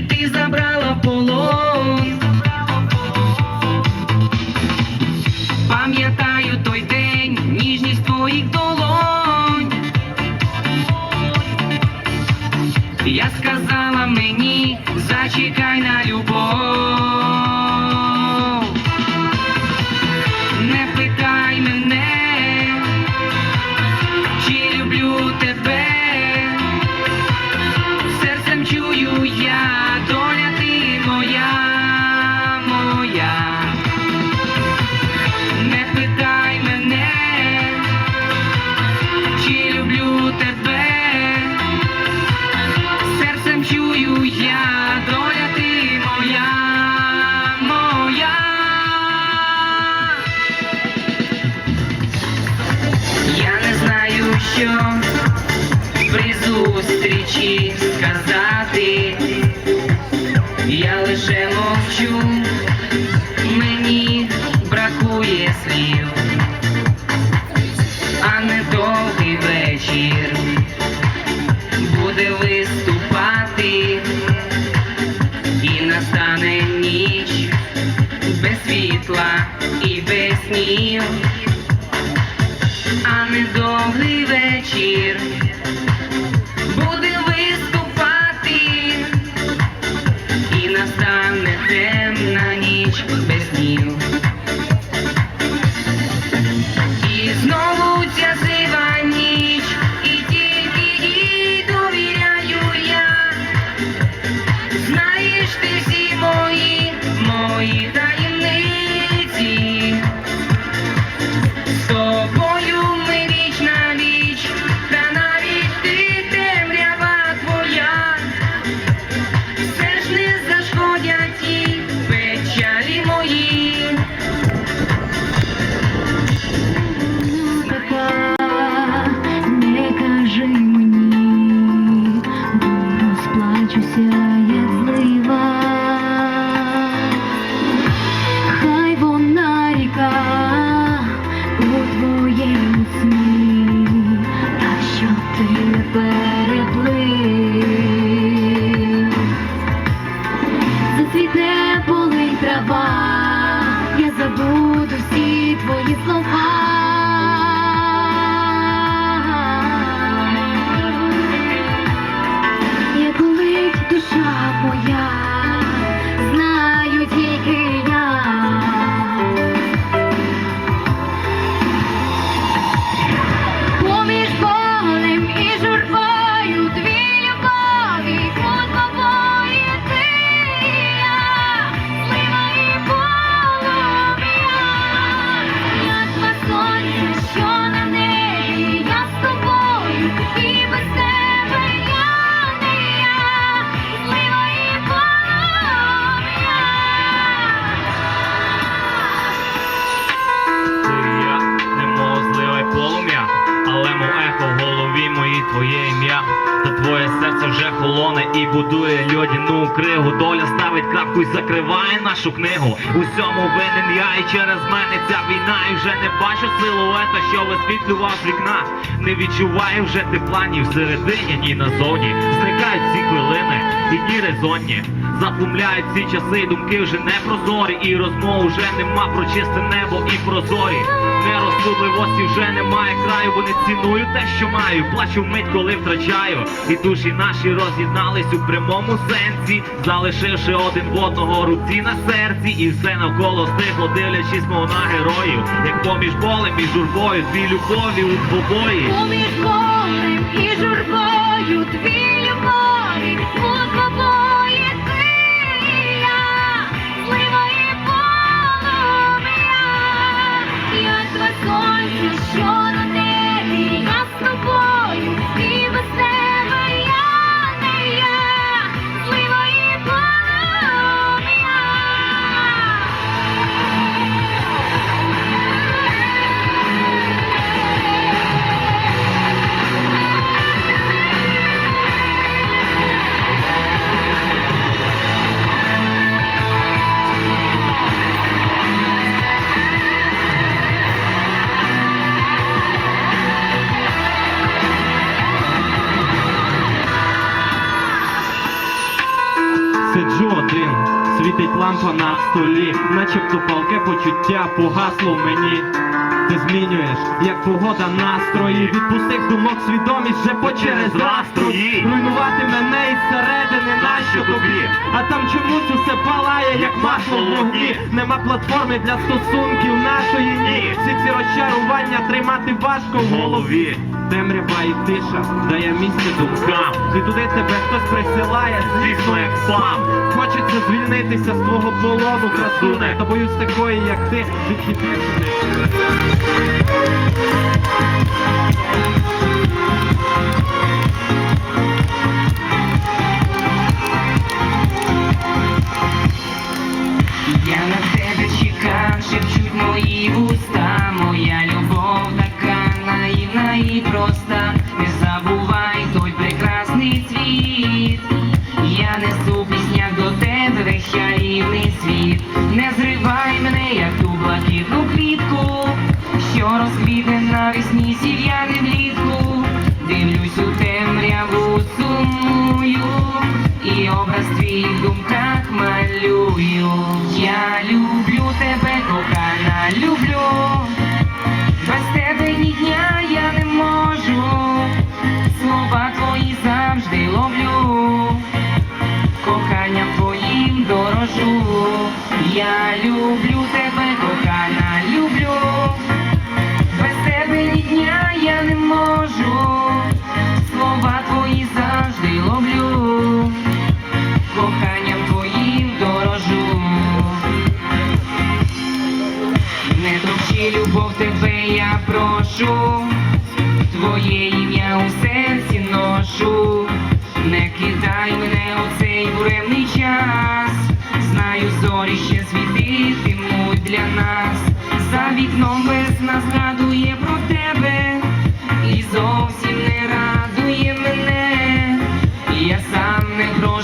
ти забрав. Що при зустрічі сказати. Я лише мовчу, мені бракує слів, а недовгий вечір буде виступати, і настане ніч без світла і без снів, а недовгий вечір буде і будує льодяну кригу. Доля ставить крапку і закриває нашу книгу. Усьому винен я і через мене ця війна. І вже не бачу силуета, що висвітлював з вікна. Не відчуваю вже тепла ні всередині, ні назовні. Зникають ці хвилини і дні резонні. Заплумляють ці часи, думки вже не прозорі, і розмов вже нема про чисте небо і прозорі. Нерозсудливості вже немає краю, бо не ціную те, що маю. Плачу вмить, коли втрачаю. І душі наші роз'єднались у прямому сенсі, залишивши один в одного руці на серці, і все навколо стихло, дивлячись мов на героїв, як поміж болем і журбою, дві любові у двобої. Поміж болем і журбою дві любові світить лампа на столі, начебто палке почуття погасло мені. ти змінюєш, як погода настрої. Від пустих думок свідомість вже по через настрої. Руйнувати мене із середини, нащо тобі? А там чомусь усе палає, як масло в вогні. Нема платформи для стосунків нашої ні. Всі ці розчарування тримати важко в голові. Темрява і тиша дає місце думкам. І туди тебе хтось присилає, звісно, як спам. Хочеться звільнитися з твого полону, красуне. Та боюсь такої, як ти, відхитити. Я на тебе чекав, шепчуть мої вуста, моя любов забувай той прекрасний світ. Я несу пісня до тебе весь чарівний світ. Не зривай мене, як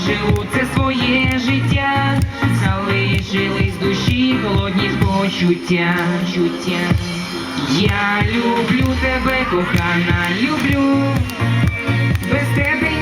живу це своє життя, залишились душі, холодні почуття. Я люблю тебе, кохана, люблю без тебе.